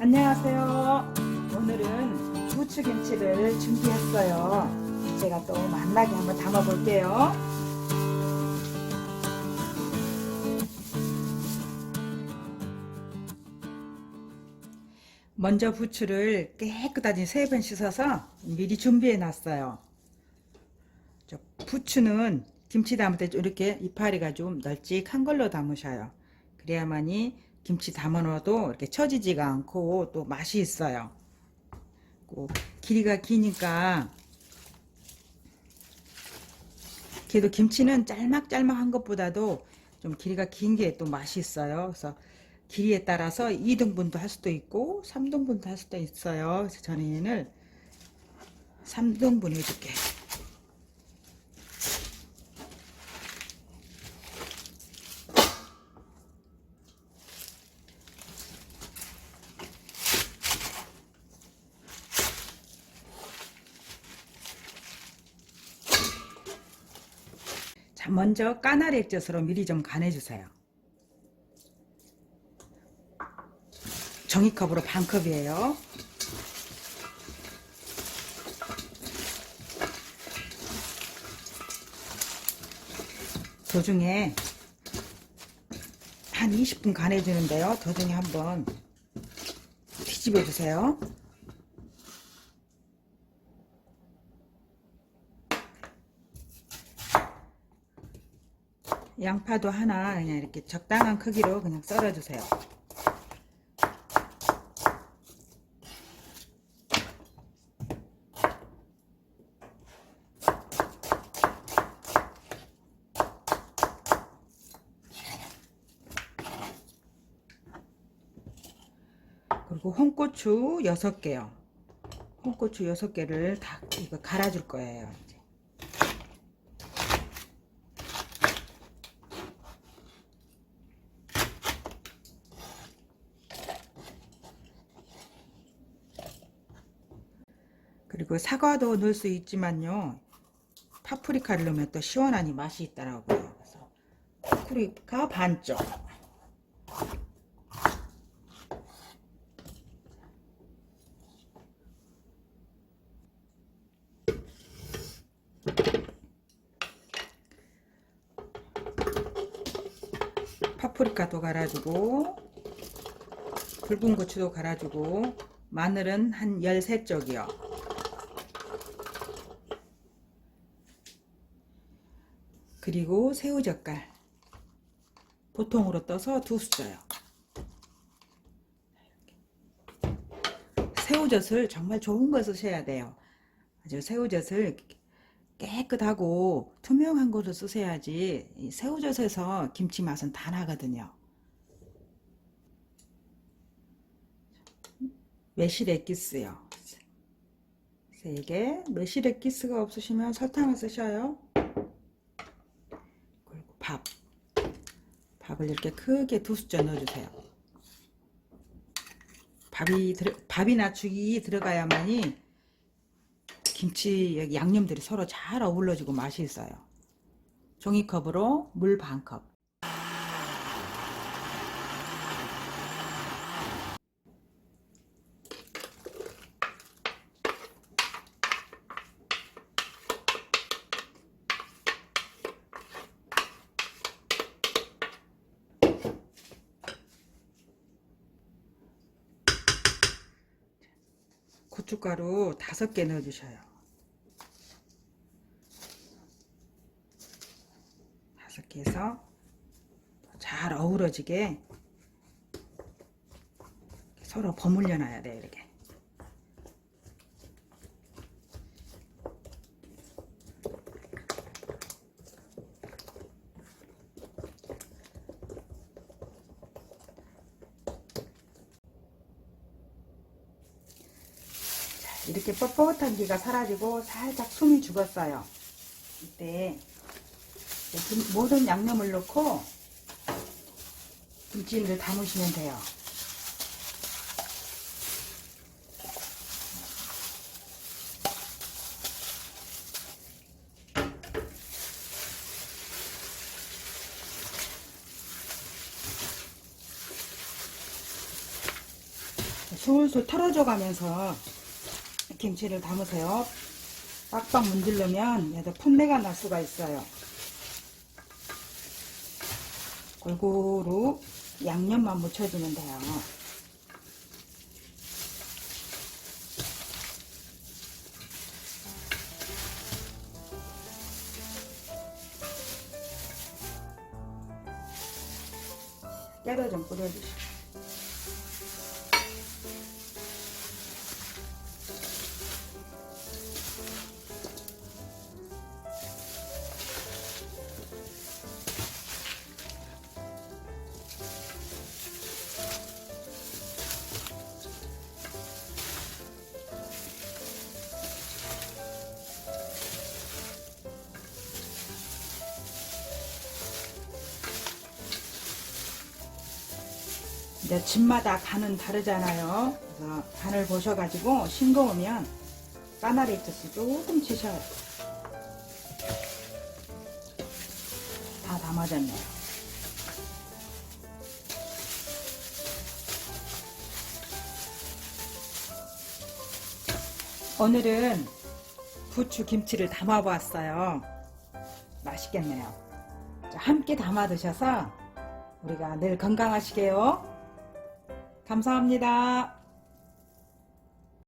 안녕하세요. 오늘은 부추김치를 준비했어요. 제가 또 맛나게 한번 담아 볼게요. 먼저 부추를 깨끗하게 세 번 씻어서 미리 준비해 놨어요. 저 부추는 김치 담을 때 이렇게 이파리가 좀 널찍한 걸로 담으셔요. 그래야만이 김치 담아 넣어도 이렇게 처지지가 않고 또 맛이 있어요. 그 길이가 기니까 그래도 김치는 짤막짤막한 것보다도 좀 길이가 긴 게 또 맛이 있어요. 그래서 길이에 따라서 2등분도 할 수도 있고 3등분도 할 수도 있어요. 그래서 저는 얘를 3등분 해줄게. 먼저 까나리 액젓으로 미리 좀 간해주세요. 종이컵으로 반 컵이에요. 도중에 한 20분 간해주는데요. 도중에 한번 뒤집어 주세요. 양파도 하나 그냥 이렇게 적당한 크기로 그냥 썰어주세요. 그리고 홍고추 6개요. 홍고추 6개를 다 이거 갈아줄 거예요. 그리고 사과도 넣을 수 있지만요. 파프리카를 넣으면 또 시원하니 맛이 있더라고요. 그래서 파프리카 반쪽. 파프리카도 갈아주고 붉은 고추도 갈아주고 마늘은 한 13쪽이요. 그리고 새우젓갈 보통으로 떠서 두 숫자요. 새우젓을 정말 좋은 거 쓰셔야 돼요. 아주 새우젓을 깨끗하고 투명한 거를 쓰셔야지 이 새우젓에서 김치 맛은 다 나거든요. 매실 액기스요. 세 개. 매실 액기스가 없으시면 설탕을 쓰셔요. 그리고 밥. 밥을 이렇게 크게 두 숫자 넣어주세요. 밥이 들어, 밥이나 죽이 들어가야만이 김치 양념들이 서로 잘 어울러지고 맛이 있어요. 종이컵으로 물 반 컵. 고춧가루 다섯 개 넣어주셔요. 다섯 개 해서 잘 어우러지게 서로 버물려 놔야 돼요, 이렇게. 이렇게 뻣뻣한 기가 사라지고 살짝 숨이 죽었어요. 이때 모든 양념을 넣고 김치를 담으시면 돼요. 솔솔 털어줘 가면서 김치를 담으세요. 빡빡 문지르면 얘도 풋내가 날 수가 있어요. 골고루 양념만 묻혀주면 돼요. 깨도 좀 뿌려주시고. 이제 집마다 간은 다르잖아요. 그래서 간을 보셔가지고 싱거우면 까나리 액젓을 조금 치셔요. 다 담아졌네요. 오늘은 부추 김치를 담아 보았어요. 맛있겠네요. 자, 함께 담아 드셔서 우리가 늘 건강하시게요. 감사합니다.